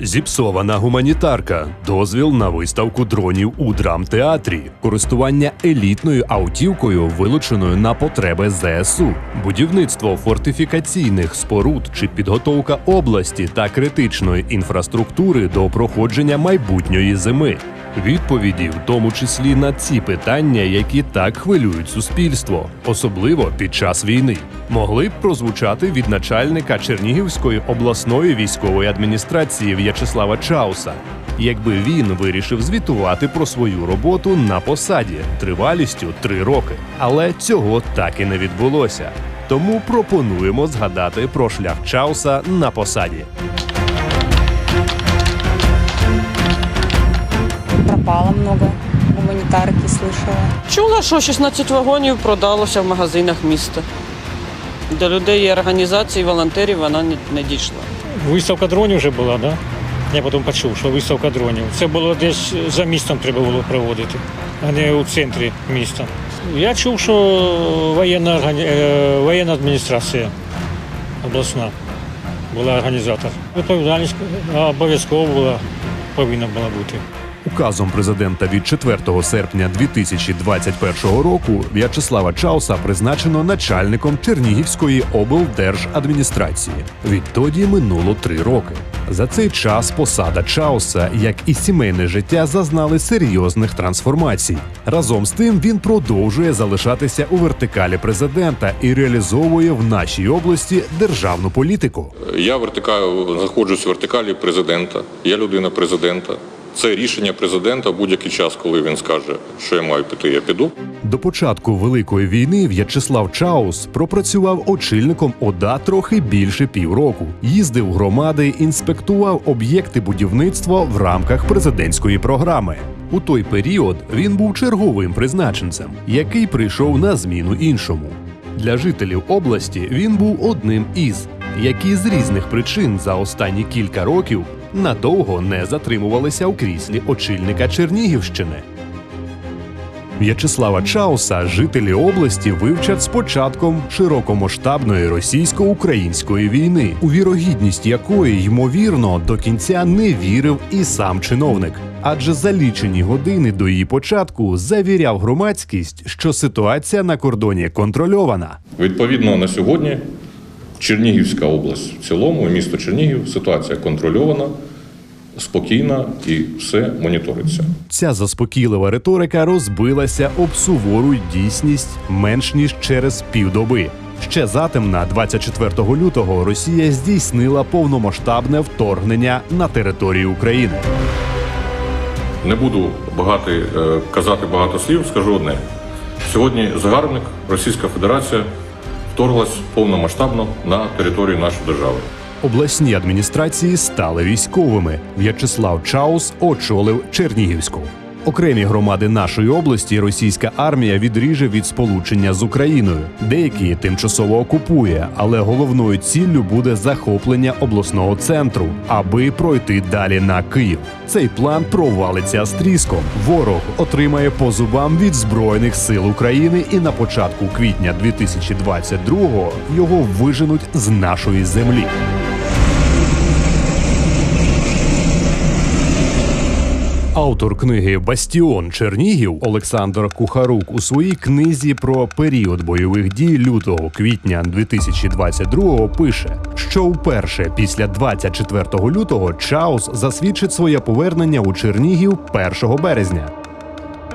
Зіпсована гуманітарка, дозвіл на виставку дронів у драмтеатрі, користування елітною автівкою, вилученою на потреби ЗСУ, будівництво фортифікаційних споруд чи підготовка області та критичної інфраструктури до проходження майбутньої зими. Відповіді, в тому числі на ці питання, які так хвилюють суспільство, особливо під час війни, могли б прозвучати від начальника Чернігівської обласної військової адміністрації В'ячеслава Чауса, якби він вирішив звітувати про свою роботу на посаді тривалістю три роки. Але цього так і не відбулося. Тому пропонуємо згадати про шлях Чауса на посаді. Пропало много гуманитарки, слышала. Чула, що 16 вагонів продалося в магазинах міста. До людей і організацій, волонтерів вона не, не дійшла. Виставка дронів вже була, да? Я потім почув, що виставка дронів. Це було десь за містом треба було проводити, а не у центрі міста. Я чув, що воєнна, е, воєнна адміністрація обласна була організатор. Відповідальність обов'язково була, повинна була бути. Указом президента від 4 серпня 2021 року В'ячеслава Чауса призначено начальником Чернігівської облдержадміністрації. Відтоді минуло три роки. За цей час посада Чауса, як і сімейне життя, зазнали серйозних трансформацій. Разом з тим він продовжує залишатися у вертикалі президента і реалізовує в нашій області державну політику. Я вертикаль, знаходжусь в вертикалі президента. Я людина президента. Це рішення президента будь-який час, коли він скаже, що я маю піти, я піду. До початку великої війни В'ячеслав Чаус пропрацював очільником ОДА трохи більше півроку. Їздив громади, інспектував об'єкти будівництва в рамках президентської програми. У той період він був черговим призначенцем, який прийшов на зміну іншому. Для жителів області він був одним із, які з різних причин за останні кілька років надовго не затримувалися у кріслі очільника Чернігівщини. В'ячеслава Чауса жителі області вивчать з початком широкомасштабної російсько-української війни, у вірогідність якої ймовірно до кінця не вірив і сам чиновник. Адже за лічені години до її початку завіряв громадськість, що ситуація на кордоні контрольована. Відповідно, на сьогодні Чернігівська область в цілому, місто Чернігів, ситуація контрольована, спокійна і все моніториться. Ця заспокійлива риторика розбилася об сувору дійсність менш ніж через півдоби. Ще затемна, 24 лютого, Росія здійснила повномасштабне вторгнення на територію України. Не буду багато, е, казати багато слів, скажу одне. Сьогодні загарбник Російська Федерація вторглась повномасштабно на територію нашої держави. Обласні адміністрації стали військовими. В'ячеслав Чаус очолив Чернігівську. Окремі громади нашої області російська армія відріже від сполучення з Україною. Деякі тимчасово окупує, але головною ціллю буде захоплення обласного центру, аби пройти далі на Київ. Цей план провалиться з тріском. Ворог отримає по зубам від збройних сил України, і на початку квітня 2022-го його виженуть з нашої землі. Автор книги Бастіон Чернігів Олександр Кухарук у своїй книзі про період бойових дій лютого квітня 2022 пише, що вперше після 24 лютого Чаус засвідчить своє повернення у Чернігів 1 березня.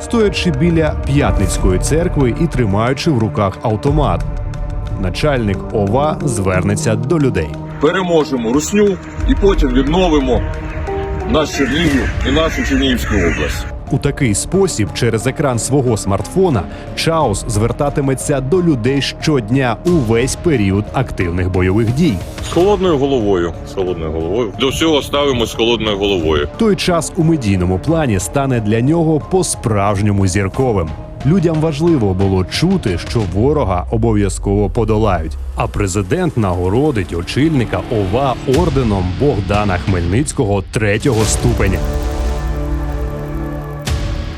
Стоячи біля п'ятницької церкви і тримаючи в руках автомат, начальник ОВА звернеться до людей. переможемо русню і потім відновимо наш Чернігів і нашу Чернігівську область. У такий спосіб, через екран свого смартфона, Чаус звертатиметься до людей щодня увесь період активних бойових дій. З холодною головою. З холодною головою. До всього ставимо з холодною головою. Той час у медійному плані стане для нього по-справжньому зірковим. Людям важливо було чути, що ворога обов'язково подолають. А президент нагородить очільника ОВА орденом Богдана Хмельницького третього ступеня.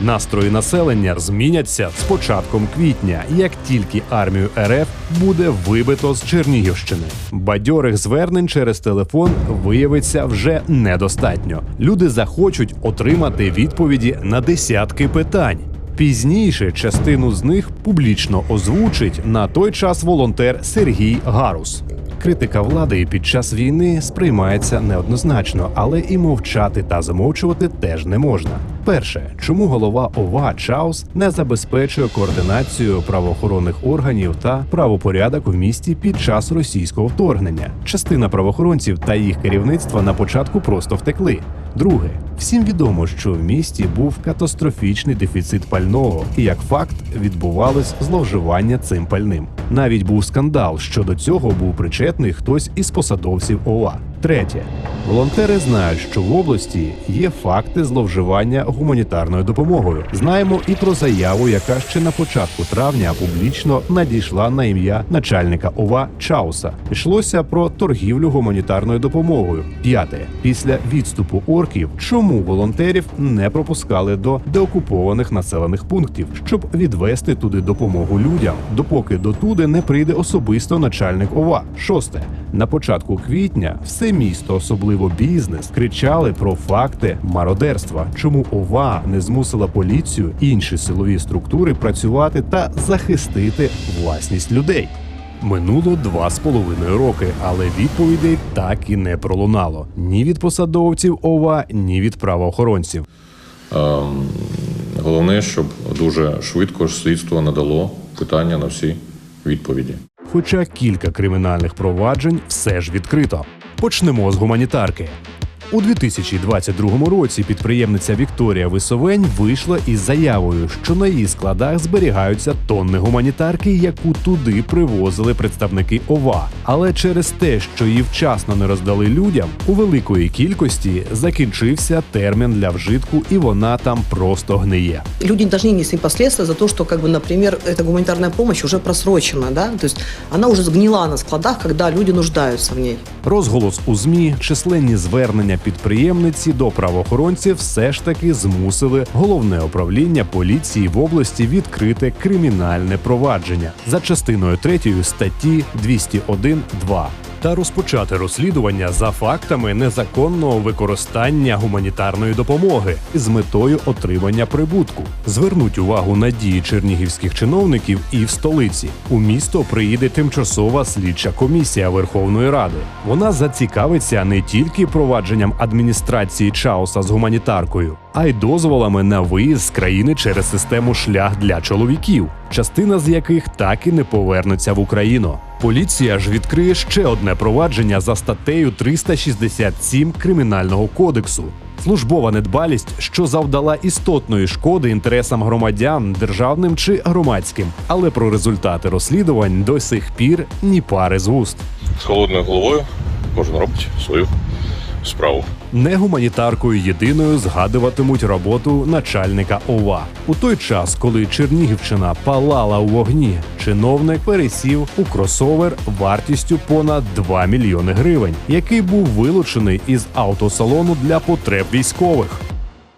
Настрої населення зміняться з початком квітня, як тільки армію РФ буде вибито з Чернігівщини. Бадьорих звернень через телефон виявиться вже недостатньо. Люди захочуть отримати відповіді на десятки питань. Пізніше частину з них публічно озвучить на той час волонтер Сергій Гарус. Критика влади під час війни сприймається неоднозначно, але і мовчати та замовчувати теж не можна. Перше, чому голова ОВА Чаус не забезпечує координацію правоохоронних органів та правопорядок в місті під час російського вторгнення? Частина правоохоронців та їх керівництва на початку просто втекли. Друге, всім відомо, що в місті був катастрофічний дефіцит пального, і як факт відбувалось зловживання цим пальним. Навіть був скандал, що до цього був причетний хтось із посадовців ОВА. Третє, волонтери знають, що в області є факти зловживання гуманітарною допомогою. Знаємо і про заяву, яка ще на початку травня публічно надійшла на ім'я начальника ОВА Чауса. Йшлося про торгівлю гуманітарною допомогою. П'яте, після відступу орків, чому волонтерів не пропускали до деокупованих населених пунктів, щоб відвести туди допомогу людям, допоки дотуди не прийде особисто начальник ОВА. Шосте. На початку квітня все місто, особливо бізнес, кричали про факти мародерства. Чому ОВА не змусила поліцію інші силові структури працювати та захистити власність людей? Минуло два з половиною роки, але відповідей так і не пролунало ні від посадовців ОВА, ні від правоохоронців. Ем, Головне, щоб дуже швидко слідство надало питання на всі відповіді. Хоча кілька кримінальних проваджень все ж відкрито. Почнемо з гуманітарки. У 2022 році підприємниця Вікторія Висовень вийшла із заявою, що на її складах зберігаються тонни гуманітарки, яку туди привозили представники ОВА. Але через те, що її вчасно не роздали людям, у великої кількості закінчився термін для вжитку, і вона там просто гниє. люди должны нести последствия за то, что, как бы, например, эта гуманитарная помощь уже просрочена, да, то есть она уже сгнила на складах, когда люди нуждаются в ней. Розголос у змі, численні звернення підприємниці до правоохоронців все ж таки змусили головне управління поліції в області відкрити кримінальне провадження за частиною 3 статті 201.2 та розпочати розслідування за фактами незаконного використання гуманітарної допомоги з метою отримання прибутку. Звернуть увагу на дії чернігівських чиновників і в столиці. У місто приїде тимчасова слідча комісія Верховної Ради. Вона зацікавиться не тільки провадженням адміністрації Чауса з гуманітаркою, а й дозволами на виїзд з країни через систему шлях для чоловіків, частина з яких так і не повернеться в Україну. Поліція ж відкриє ще одне провадження за статтею 367 Кримінального кодексу. Службова недбалість, що завдала істотної шкоди інтересам громадян, державним чи громадським, але про результати розслідувань до сих пір ні пари з вуст. З холодною головою можна робити свою справу. Не гуманітаркою єдиною згадуватимуть роботу начальника ОВА. У той час, коли Чернігівщина палала у вогні, чиновник пересів у кросовер вартістю понад 2 мільйони гривень, який був вилучений із автосалону для потреб військових.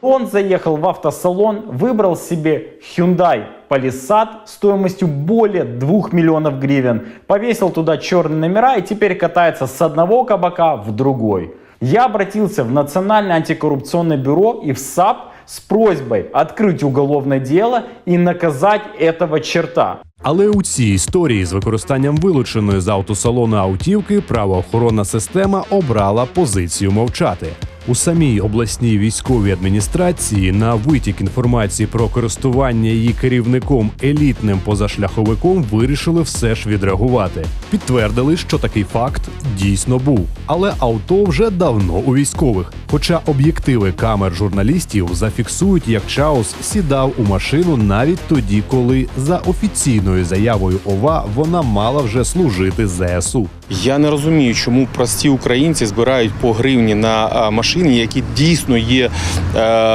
Он заехал в автосалон, выбрал себе Hyundai Palisade стоимостью более 2 миллионов гривен, повесил туда черные номера и теперь катается с одного кабака в другой. Я обратился в Национальное антикоррупционное бюро и в САП с просьбой открыть уголовное дело и наказать этого черта. Але у цій історії з використанням вилученої з автосалону автівки правоохоронна система обрала позицію мовчати. У самій обласній військовій адміністрації на витік інформації про користування її керівником елітним позашляховиком вирішили все ж відреагувати. Підтвердили, що такий факт дійсно був, але авто вже давно у військових. Хоча об'єктиви камер журналістів зафіксують, як Чаус сідав у машину навіть тоді, коли за офіційною заявою ОВА вона мала вже служити ЗСУ. Я не розумію, чому прості українці збирають по гривні на а, машині, які дійсно є е,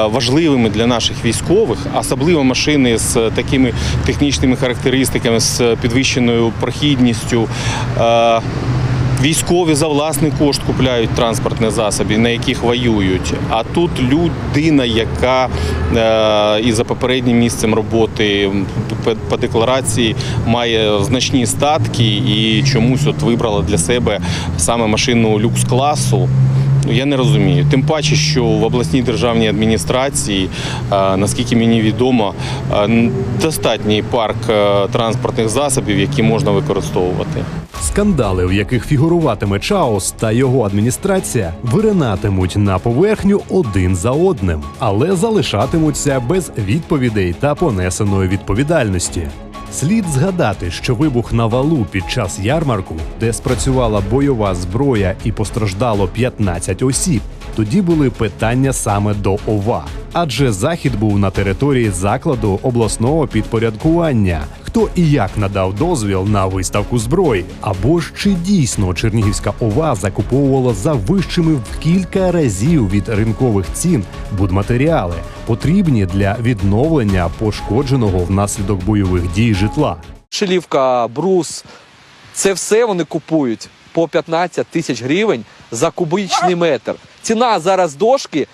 важливими для наших військових, особливо машини з такими технічними характеристиками, з підвищеною прохідністю. Е, Військові за власний кошт купляють транспортні засоби, на яких воюють. А тут людина, яка е, і за попереднім місцем роботи по, декларації має значні статки і чомусь от вибрала для себе саме машину люкс-класу. Ну, Я не розумію. Тим паче, що в обласній державній адміністрації, наскільки мені відомо, достатній парк транспортних засобів, які можна використовувати. Скандали, в яких фігуруватиме Чаус та його адміністрація, виринатимуть на поверхню один за одним, але залишатимуться без відповідей та понесеної відповідальності. Слід згадати, що вибух на валу під час ярмарку, де спрацювала бойова зброя і постраждало 15 осіб, тоді були питання саме до ОВА. Адже захід був на території закладу обласного підпорядкування. Хто і як надав дозвіл на виставку зброї? Або ж чи дійсно Чернігівська ОВА закуповувала за вищими в кілька разів від ринкових цін будматеріали, потрібні для відновлення пошкодженого внаслідок бойових дій житла? шилівка, брус. Це все вони купують по 15 тисяч гривень за кубічний метр. Ціна зараз дошки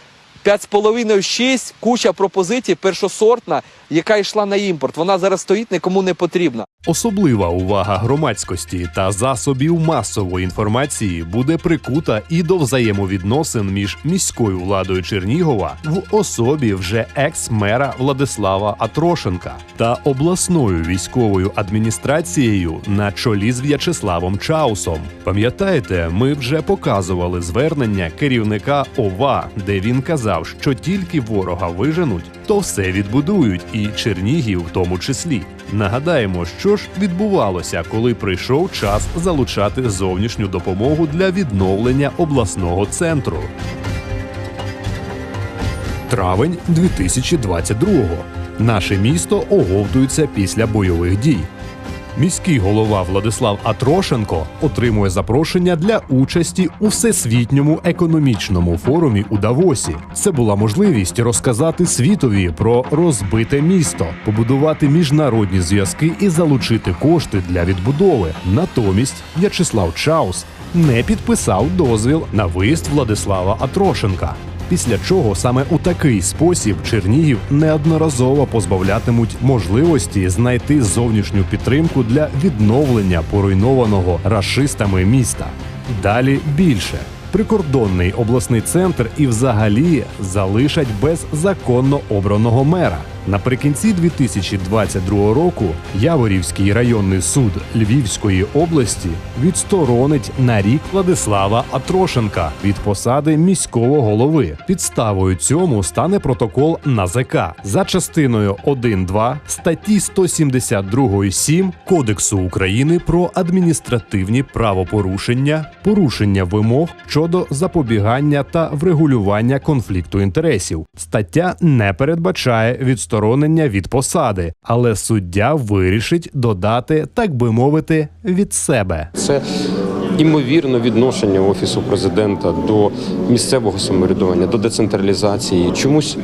5,5-6, куча пропозицій першосортна, яка йшла на імпорт. Вона зараз стоїть, нікому не потрібна. Особлива увага громадськості та засобів масової інформації буде прикута і до взаємовідносин між міською владою Чернігова в особі вже екс-мера Владислава Атрошенка та обласною військовою адміністрацією на чолі з В'ячеславом Чаусом. Пам'ятаєте, ми вже показували звернення керівника ОВА, де він казав, що тільки ворога виженуть, то все відбудують, і Чернігів в тому числі. Нагадаємо, що ж відбувалося, коли прийшов час залучати зовнішню допомогу для відновлення обласного центру. Травень 2022-го. Наше місто оговтується після бойових дій. Міський голова Владислав Атрошенко отримує запрошення для участі у всесвітньому економічному форумі у Давосі. Це була можливість розказати світові про розбите місто, побудувати міжнародні зв'язки і залучити кошти для відбудови. Натомість В'ячеслав Чаус не підписав дозвіл на виїзд Владислава Атрошенка. Після чого саме у такий спосіб Чернігів неодноразово позбавлятимуть можливості знайти зовнішню підтримку для відновлення поруйнованого рашистами міста. Далі більше. Прикордонний обласний центр і взагалі залишать без законно обраного мера. Наприкінці 2022 року Яворівський районний суд Львівської області відсторонить на рік Владислава Атрошенка від посади міського голови. Підставою цьому стане протокол НАЗК за частиною 1.2 статті 172.7 Кодексу України про адміністративні правопорушення, порушення вимог щодо запобігання та врегулювання конфлікту інтересів. Стаття не передбачає відсторонення від посади, але суддя вирішить додати, так би мовити, від себе. Це імовірно відношення офісу президента до місцевого самоврядування, до децентралізації. Чомусь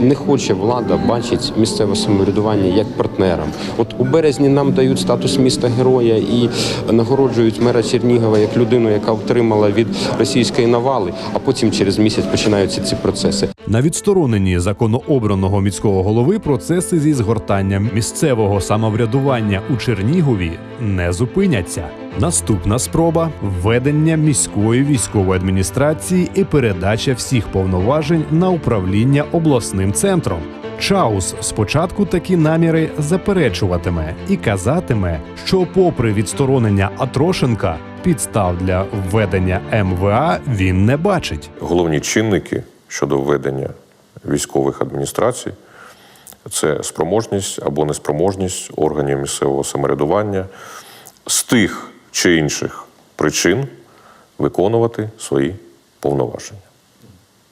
не хоче влада бачить місцеве самоврядування як партнерам. От у березні нам дають статус міста героя і нагороджують мера Чернігова як людину, яка отримала від російської навали, а потім через місяць починаються ці процеси. На відстороненні законообраного міського голови процеси зі згортанням місцевого самоврядування у Чернігові не зупиняться. Наступна спроба введення міської військової адміністрації і передача всіх повноважень на управління обласним центром. Чаус спочатку такі наміри заперечуватиме і казатиме, що, попри відсторонення Атрошенка, підстав для введення МВА він не бачить. Головні чинники щодо введення військових адміністрацій це спроможність або неспроможність органів місцевого самоврядування з тих чи інших причин виконувати свої повноваження.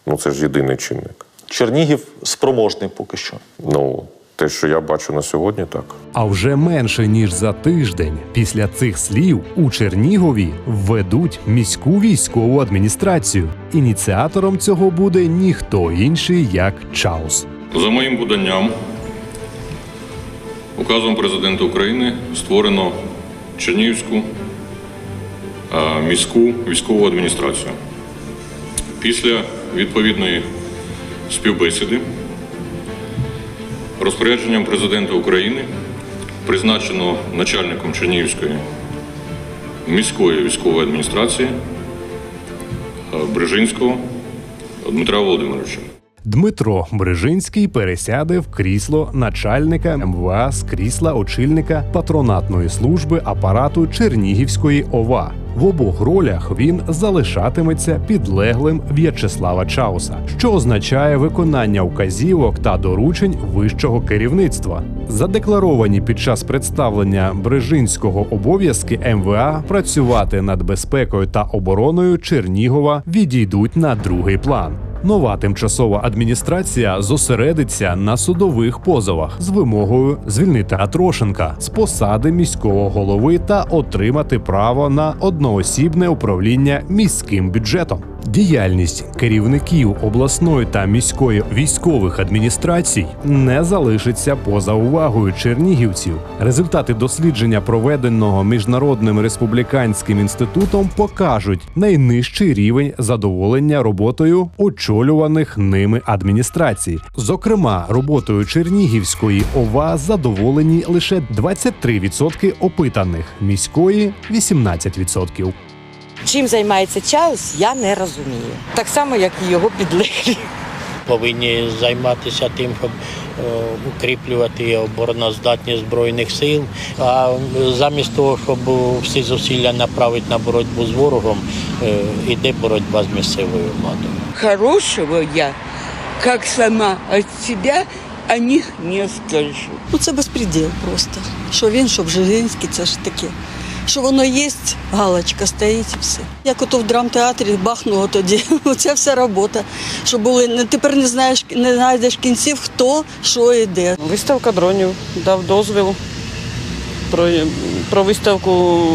Ну, це ж єдиний чинник. Чернігів спроможний поки що. Ну, те, що я бачу на сьогодні, так. А вже менше ніж за тиждень після цих слів у Чернігові введуть міську військову адміністрацію. Ініціатором цього буде ніхто інший як Чаус. За моїм поданням, указом президента України створено Чернігівську міську військову адміністрацію. Після відповідної співбесіди розпорядженням президента України призначено начальником Чернігівської міської військової адміністрації е, Брижинського Дмитра Володимировича. Дмитро Брижинський пересяде в крісло начальника МВА з крісла очільника патронатної служби апарату Чернігівської ОВА. В обох ролях він залишатиметься підлеглим В'ячеслава Чауса, що означає виконання указівок та доручень вищого керівництва. Задекларовані під час представлення Брижинського обов'язки МВА працювати над безпекою та обороною Чернігова відійдуть на другий план. Нова тимчасова адміністрація зосередиться на судових позовах з вимогою звільнити Атрошенка з посади міського голови та отримати право на одноосібне управління міським бюджетом. Діяльність керівників обласної та міської військових адміністрацій не залишиться поза увагою чернігівців. Результати дослідження, проведеного міжнародним республіканським інститутом, покажуть найнижчий рівень задоволення роботою очолюваних ними адміністрацій. Зокрема, роботою Чернігівської ОВА задоволені лише 23% опитаних, міської 18%. Чим займається Чаус, я не розумію. Так само, як і його підлеглі. повинні займатися тим, щоб е, укріплювати обороноздатність збройних сил. А замість того, щоб всі зусилля направити на боротьбу з ворогом, е, іде боротьба з місцевою владою. Хорошего я, как сама от себя, о них не скажу. Ну це безпреділ просто. Що він, що Бжезинський, це ж таке. Що воно є, галочка стоїть і все. Як ото в драмтеатрі бахнуло тоді. Оця вся робота. Що були тепер не знаєш, не знайдеш кінців, хто що і де. Виставка дронів дав дозвіл. Про, про виставку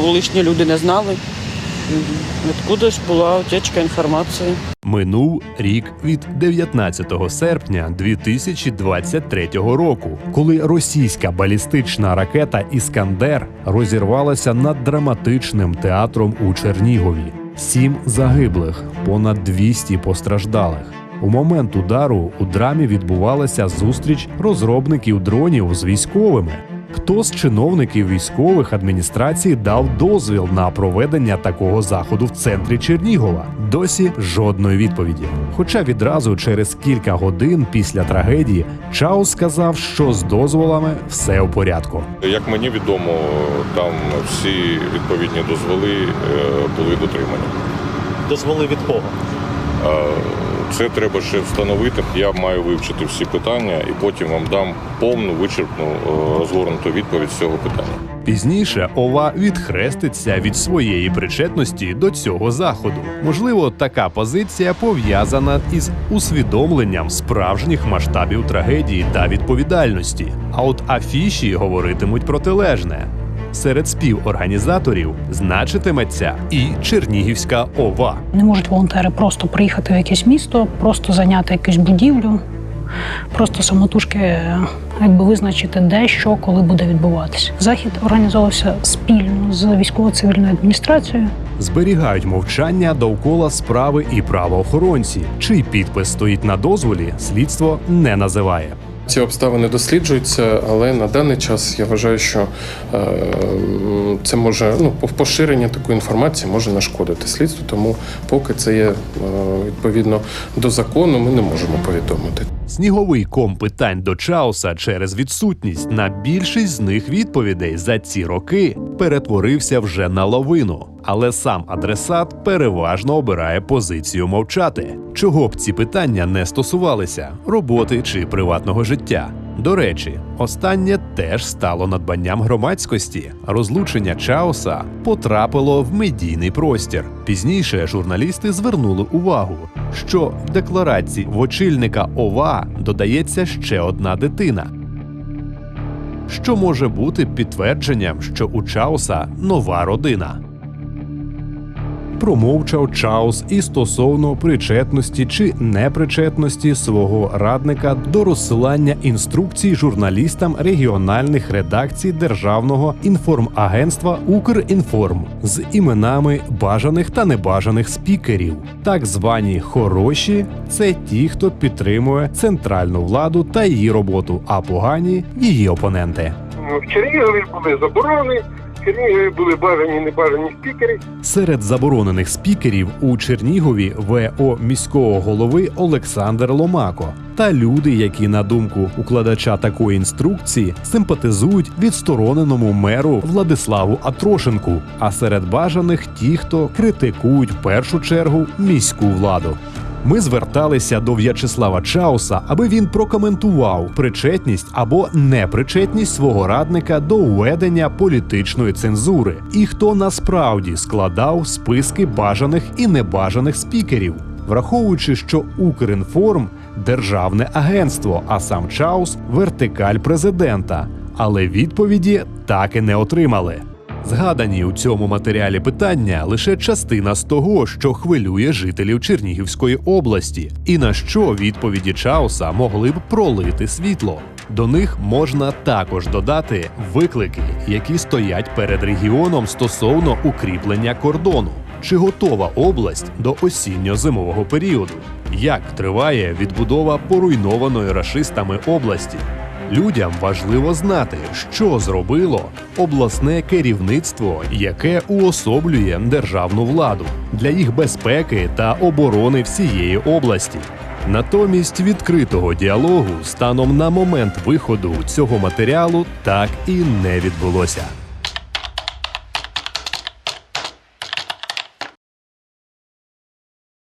лишні люди не знали. Откуда ж була утечка інформації? Минув рік від 19 серпня 2023 року, коли російська балістична ракета Іскандер розірвалася над драматичним театром у Чернігові. Сім загиблих, понад 200 постраждалих. У момент удару у драмі відбувалася зустріч розробників дронів з військовими. Хто з чиновників військових адміністрацій дав дозвіл на проведення такого заходу в центрі Чернігова? Досі жодної відповіді. Хоча відразу через кілька годин після трагедії Чаус сказав, що з дозволами все у порядку. Як мені відомо, там всі відповідні дозволи е, були дотримані. Дозволи від кого? Це треба ще встановити. Я маю вивчити всі питання і потім вам дам повну вичерпну е, розгорнуту відповідь з цього питання. Пізніше Ова відхреститься від своєї причетності до цього заходу. Можливо, така позиція пов'язана із усвідомленням справжніх масштабів трагедії та відповідальності. А от афіші говоритимуть протилежне. Серед співорганізаторів значитиметься і Чернігівська ОВА. Не можуть волонтери просто приїхати в якесь місто, просто зайняти якусь будівлю, просто самотужки якби визначити, де що, коли буде відбуватися. Захід організовувався спільно з військово-цивільною адміністрацією. Зберігають мовчання довкола справи і правоохоронці, чий підпис стоїть на дозволі, слідство не називає. Ці обставини досліджуються, але на даний час я вважаю, що е, це може ну поширення такої інформації може нашкодити слідству. Тому поки це є е, відповідно до закону, ми не можемо повідомити. Сніговий ком питань до Чауса через відсутність на більшість з них відповідей за ці роки перетворився вже на лавину. Але сам адресат переважно обирає позицію мовчати. Чого б ці питання не стосувалися роботи чи приватного життя. До речі, останнє теж стало надбанням громадськості. Розлучення Чауса потрапило в медійний простір. Пізніше журналісти звернули увагу, що в декларації в очільника ОВА додається ще одна дитина. Що може бути підтвердженням, що у Чауса нова родина. Промовчав Чаус і стосовно причетності чи непричетності свого радника до розсилання інструкцій журналістам регіональних редакцій державного інформагентства Укрінформ з іменами бажаних та небажаних спікерів. Так звані хороші це ті, хто підтримує центральну владу та її роботу, а погані її опоненти. В Чернігові були заборони, Чернігові були бажані небажані спікери. Серед заборонених спікерів у Чернігові ВО міського голови Олександр Ломако та люди, які на думку укладача такої інструкції симпатизують відстороненому меру Владиславу Атрошенку. А серед бажаних ті, хто критикують в першу чергу міську владу. Ми зверталися до В'ячеслава Чауса, аби він прокоментував причетність або непричетність свого радника до введення політичної цензури, і хто насправді складав списки бажаних і небажаних спікерів, враховуючи, що Укрінформ державне агентство, а сам Чаус вертикаль президента. Але відповіді так і не отримали. Згадані у цьому матеріалі питання лише частина з того, що хвилює жителів Чернігівської області, і на що відповіді Чауса могли б пролити світло. До них можна також додати виклики, які стоять перед регіоном стосовно укріплення кордону. Чи готова область до осінньо-зимового періоду? Як триває відбудова поруйнованої рашистами області? Людям важливо знати, що зробило обласне керівництво, яке уособлює державну владу для їх безпеки та оборони всієї області. Натомість відкритого діалогу станом на момент виходу цього матеріалу так і не відбулося.